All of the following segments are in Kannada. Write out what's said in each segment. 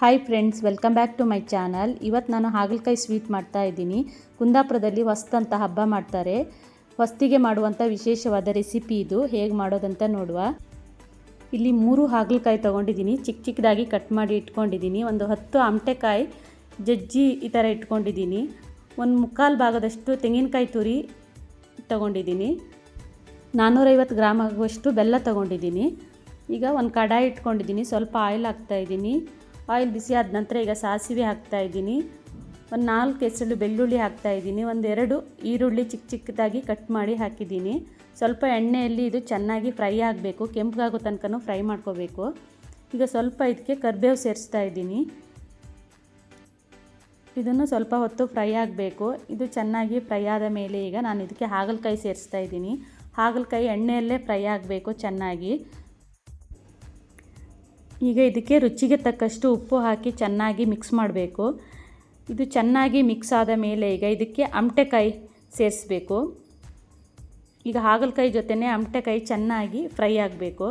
Hi friends welcome back to my channel ಇವತ್ತು ನಾನು ಹಾಗಲಕಾಯಿ ಸ್ವೀಟ್ ಮಾಡ್ತಾ ಇದ್ದೀನಿ. ಕುಂದಾಪುರದಲ್ಲಿ ಹೊಸ್ತಂತ ಹಬ್ಬ ಮಾಡ್ತಾರೆ. ಹೊಸ್ತಿಗೆ ಮಾಡುವಂಥ ವಿಶೇಷವಾದ ರೆಸಿಪಿ ಇದು. ಹೇಗೆ ಮಾಡೋದಂತ ನೋಡುವ. ಇಲ್ಲಿ ಮೂರು ಹಾಗಲಕಾಯಿ ತೊಗೊಂಡಿದ್ದೀನಿ. ಚಿಕ್ಕ ಚಿಕ್ಕದಾಗಿ ಕಟ್ ಮಾಡಿ ಇಟ್ಕೊಂಡಿದ್ದೀನಿ. ಒಂದು ಹತ್ತು ಅಮಟೆಕಾಯಿ ಜಜ್ಜಿ ಈ ಥರ ಇಟ್ಕೊಂಡಿದ್ದೀನಿ. ಒಂದು ಮುಕ್ಕಾಲು ಭಾಗದಷ್ಟು ತೆಂಗಿನಕಾಯಿ ತುರಿ ತೊಗೊಂಡಿದ್ದೀನಿ. ನಾನ್ನೂರೈವತ್ತು ಗ್ರಾಮ್ ಆಗುವಷ್ಟು ಬೆಲ್ಲ ತೊಗೊಂಡಿದ್ದೀನಿ. ಈಗ ಒಂದು ಕಡಾಯಿ ಇಟ್ಕೊಂಡಿದ್ದೀನಿ. ಸ್ವಲ್ಪ ಆಯಿಲ್ ಹಾಕ್ತಾಯಿದ್ದೀನಿ ಆಯಿಲ್ ಬಿಸಿ ಆದ ನಂತರ ಈಗ ಸಾಸಿವೆ ಹಾಕ್ತಾ ಇದ್ದೀನಿ. ಒಂದು ನಾಲ್ಕು ಹೆಸರು ಬೆಳ್ಳುಳ್ಳಿ ಹಾಕ್ತಾ ಇದ್ದೀನಿ. ಒಂದೆರಡು ಈರುಳ್ಳಿ ಚಿಕ್ಕ ಚಿಕ್ಕದಾಗಿ ಕಟ್ ಮಾಡಿ ಹಾಕಿದ್ದೀನಿ. ಸ್ವಲ್ಪ ಎಣ್ಣೆಯಲ್ಲಿ ಇದು ಚೆನ್ನಾಗಿ ಫ್ರೈ ಆಗಬೇಕು. ಕೆಂಪಗಾಗೋ ತನಕನೂ ಫ್ರೈ ಮಾಡ್ಕೋಬೇಕು. ಈಗ ಸ್ವಲ್ಪ ಇದಕ್ಕೆ ಕರ್ಬೇವು ಸೇರಿಸ್ತಾ ಇದ್ದೀನಿ. ಇದನ್ನು ಸ್ವಲ್ಪ ಹೊತ್ತು ಫ್ರೈ ಆಗಬೇಕು. ಇದು ಚೆನ್ನಾಗಿ ಫ್ರೈ ಆದ ಮೇಲೆ ಈಗ ನಾನು ಇದಕ್ಕೆ ಹಾಗಲಕಾಯಿ ಸೇರಿಸ್ತಾ ಇದ್ದೀನಿ. ಹಾಗಲಕಾಯಿ ಎಣ್ಣೆಯಲ್ಲೇ ಫ್ರೈ ಆಗಬೇಕು ಚೆನ್ನಾಗಿ. ಈಗ ಇದಕ್ಕೆ ರುಚಿಗೆ ತಕ್ಕಷ್ಟು ಉಪ್ಪು ಹಾಕಿ ಚೆನ್ನಾಗಿ ಮಿಕ್ಸ್ ಮಾಡಬೇಕು. ಇದು ಚೆನ್ನಾಗಿ ಮಿಕ್ಸ್ ಆದ ಮೇಲೆ ಈಗ ಇದಕ್ಕೆ ಅಮಟೆಕಾಯಿ ಸೇರಿಸ್ಬೇಕು. ಈಗ ಹಾಗಲಕಾಯಿ ಜೊತೆನೇ ಅಮಟೆಕಾಯಿ ಚೆನ್ನಾಗಿ ಫ್ರೈ ಆಗಬೇಕು.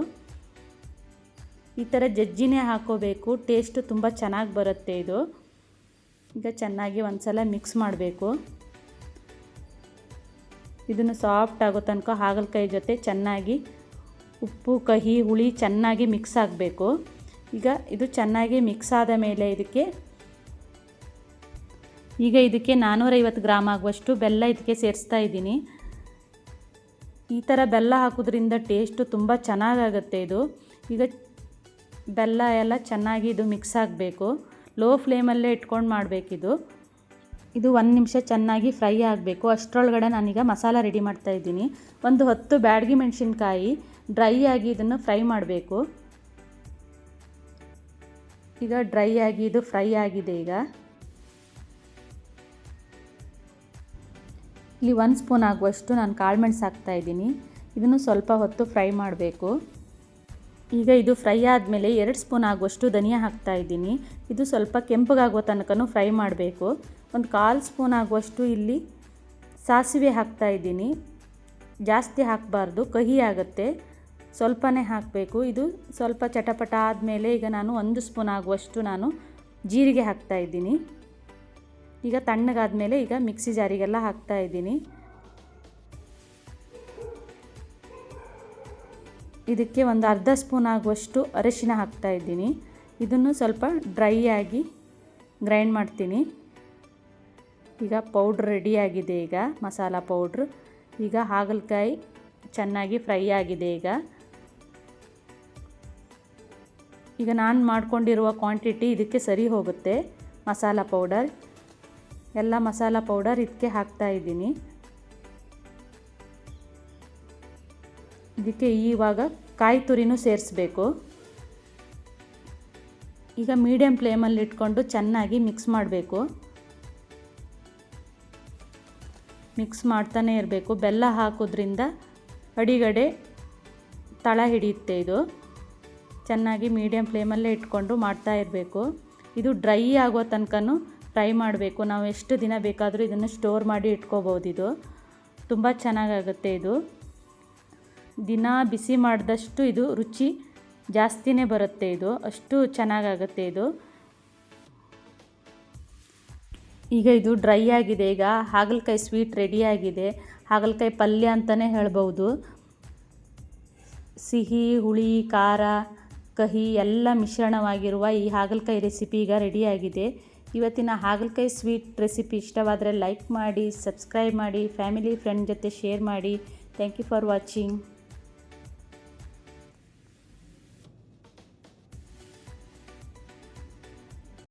ಈ ಥರ ಜಜ್ಜಿನೇ ಹಾಕೋಬೇಕು. ಟೇಸ್ಟು ತುಂಬ ಚೆನ್ನಾಗಿ ಬರುತ್ತೆ ಇದು. ಈಗ ಚೆನ್ನಾಗಿ ಒಂದು ಸಲ ಮಿಕ್ಸ್ ಮಾಡಬೇಕು. ಇದನ್ನು ಸಾಫ್ಟ್ ಆಗೋ ತನಕ ಹಾಗಲಕಾಯಿ ಜೊತೆ ಚೆನ್ನಾಗಿ ಉಪ್ಪು, ಕಹಿ, ಹುಳಿ ಚೆನ್ನಾಗಿ ಮಿಕ್ಸ್ ಆಗಬೇಕು. ಈಗ ಇದು ಚೆನ್ನಾಗಿ ಮಿಕ್ಸ್ ಆದ ಮೇಲೆ ಇದಕ್ಕೆ ಈಗ ಇದಕ್ಕೆ ನಾನ್ನೂರೈವತ್ತು ಗ್ರಾಮ್ ಆಗುವಷ್ಟು ಬೆಲ್ಲ ಇದಕ್ಕೆ ಸೇರಿಸ್ತಾ ಇದ್ದೀನಿ. ಈ ಥರ ಬೆಲ್ಲ ಹಾಕೋದ್ರಿಂದ ಟೇಸ್ಟು ತುಂಬ ಚೆನ್ನಾಗಾಗುತ್ತೆ ಇದು. ಈಗ ಬೆಲ್ಲ ಎಲ್ಲ ಚೆನ್ನಾಗಿ ಇದು ಮಿಕ್ಸ್ ಆಗಬೇಕು. ಲೋ ಫ್ಲೇಮಲ್ಲೇ ಇಟ್ಕೊಂಡು ಮಾಡಬೇಕಿದು. ಇದು ಒಂದು ನಿಮಿಷ ಚೆನ್ನಾಗಿ ಫ್ರೈ ಆಗಬೇಕು. ಅಷ್ಟರೊಳಗಡೆ ನಾನೀಗ ಮಸಾಲ ರೆಡಿ ಮಾಡ್ತಾ ಇದ್ದೀನಿ. ಒಂದು ಹತ್ತು ಬ್ಯಾಡಗಿ ಮೆಣಸಿನ್ಕಾಯಿ ಡ್ರೈ ಆಗಿ ಇದನ್ನು ಫ್ರೈ ಮಾಡಬೇಕು. ಈಗ ಡ್ರೈ ಆಗಿ, ಇದು ಫ್ರೈ ಆಗಿದೆ ಈಗ. ಇಲ್ಲಿ ಒಂದು ಸ್ಪೂನ್ ಆಗುವಷ್ಟು ನಾನು ಕಾಳು ಹಾಕ್ತಾ ಹಾಕ್ತಾಯಿದ್ದೀನಿ ಇದನ್ನು ಸ್ವಲ್ಪ ಹೊತ್ತು ಫ್ರೈ ಮಾಡಬೇಕು. ಈಗ ಇದು ಫ್ರೈ ಆದಮೇಲೆ ಎರಡು ಸ್ಪೂನ್ ಆಗುವಷ್ಟು ಧನಿಯಾ ಹಾಕ್ತಾಯಿದ್ದೀನಿ ಇದು ಸ್ವಲ್ಪ ಕೆಂಪಗಾಗುವ ತನಕನೂ ಫ್ರೈ ಮಾಡಬೇಕು. ಒಂದು ಕಾಲು ಸ್ಪೂನ್ ಆಗುವಷ್ಟು ಇಲ್ಲಿ ಸಾಸಿವೆ ಹಾಕ್ತಾಯಿದ್ದೀನಿ ಜಾಸ್ತಿ ಹಾಕಬಾರ್ದು, ಕಹಿ ಆಗುತ್ತೆ. ಸ್ವಲ್ಪನೇ ಹಾಕಬೇಕು. ಇದು ಸ್ವಲ್ಪ ಚಟಪಟ ಆದಮೇಲೆ ಈಗ ನಾನು ಒಂದು ಸ್ಪೂನ್ ಆಗುವಷ್ಟು ನಾನು ಜೀರಿಗೆ ಹಾಕ್ತಾ ಇದ್ದೀನಿ. ಈಗ ತಣ್ಣಗಾದಮೇಲೆ ಈಗ ಮಿಕ್ಸಿ ಜಾರಿಗೆಲ್ಲ ಹಾಕ್ತಾ ಇದ್ದೀನಿ. ಇದಕ್ಕೆ ಒಂದು ಅರ್ಧ ಸ್ಪೂನ್ ಆಗುವಷ್ಟು ಅರಿಶಿನ ಹಾಕ್ತಾಯಿದ್ದೀನಿ ಇದನ್ನು ಸ್ವಲ್ಪ ಡ್ರೈ ಆಗಿ ಗ್ರೈಂಡ್ ಮಾಡ್ತೀನಿ. ಈಗ ಪೌಡ್ರ್ ರೆಡಿಯಾಗಿದೆ ಈಗ, ಮಸಾಲ ಪೌಡ್ರ್. ಈಗ ಹಾಗಲಕಾಯಿ ಚೆನ್ನಾಗಿ ಫ್ರೈ ಆಗಿದೆ ಈಗ. ಈಗ ನಾನು ಮಾಡ್ಕೊಂಡಿರುವ ಕ್ವಾಂಟಿಟಿ ಇದಕ್ಕೆ ಸರಿ ಹೋಗುತ್ತೆ. ಮಸಾಲ ಪೌಡರ್ ಎಲ್ಲ ಮಸಾಲ ಪೌಡರ್ ಇದಕ್ಕೆ ಹಾಕ್ತಾ ಇದ್ದೀನಿ. ಇದಕ್ಕೆ ಇವಾಗ ಕಾಯಿ ತುರಿನೂ ಸೇರಿಸ್ಬೇಕು. ಈಗ ಮೀಡಿಯಮ್ ಫ್ಲೇಮಲ್ಲಿ ಇಟ್ಕೊಂಡು ಚೆನ್ನಾಗಿ ಮಿಕ್ಸ್ ಮಾಡಬೇಕು. ಮಿಕ್ಸ್ ಮಾಡ್ತಾನೆ ಇರಬೇಕು. ಬೆಲ್ಲ ಹಾಕೋದ್ರಿಂದ ಅಡಿಗಡೆ ತಳ ಹಿಡಿಯುತ್ತೆ ಇದು. ಚೆನ್ನಾಗಿ ಮೀಡಿಯಮ್ ಫ್ಲೇಮಲ್ಲೇ ಇಟ್ಕೊಂಡು ಮಾಡ್ತಾ ಇರಬೇಕು. ಇದು ಡ್ರೈ ಆಗೋ ತನಕನೂ ಫ್ರೈ ಮಾಡಬೇಕು. ನಾವು ಎಷ್ಟು ದಿನ ಬೇಕಾದರೂ ಇದನ್ನು ಸ್ಟೋರ್ ಮಾಡಿ ಇಟ್ಕೋಬೋದು ಇದು. ತುಂಬ ಚೆನ್ನಾಗಾಗುತ್ತೆ ಇದು. ದಿನ ಬಿಸಿ ಮಾಡಿದಷ್ಟು ಇದು ರುಚಿ ಜಾಸ್ತಿನೇ ಬರುತ್ತೆ ಇದು. ಅಷ್ಟು ಚೆನ್ನಾಗಾಗುತ್ತೆ ಇದು. ಈಗ ಇದು ಡ್ರೈ ಆಗಿದೆ. ಈಗ ಹಾಗಲಕಾಯಿ ಸ್ವೀಟ್ ರೆಡಿಯಾಗಿದೆ ಹಾಗಲಕಾಯಿ ಪಲ್ಯ ಅಂತಲೇ ಹೇಳ್ಬೋದು ಸಿಹಿ, ಹುಳಿ, ಖಾರ ಕಹಿ ಎಲ್ಲ ಮಿಶ್ರಣವಾಗಿರುವ ಈ ಹಾಗಲಕಾಯಿ ರೆಸಿಪಿ ಈಗ ರೆಡಿಯಾಗಿದೆ ಇವತ್ತಿನ ಹಾಗಲಕಾಯಿ ಸ್ವೀಟ್ ರೆಸಿಪಿ ಇಷ್ಟವಾದರೆ ಲೈಕ್ ಮಾಡಿ ಸಬ್ಸ್ಕ್ರೈಬ್ ಮಾಡಿ ಫ್ಯಾಮಿಲಿ ಫ್ರೆಂಡ್ ಜೊತೆ ಶೇರ್ ಮಾಡಿ. Thank you for watching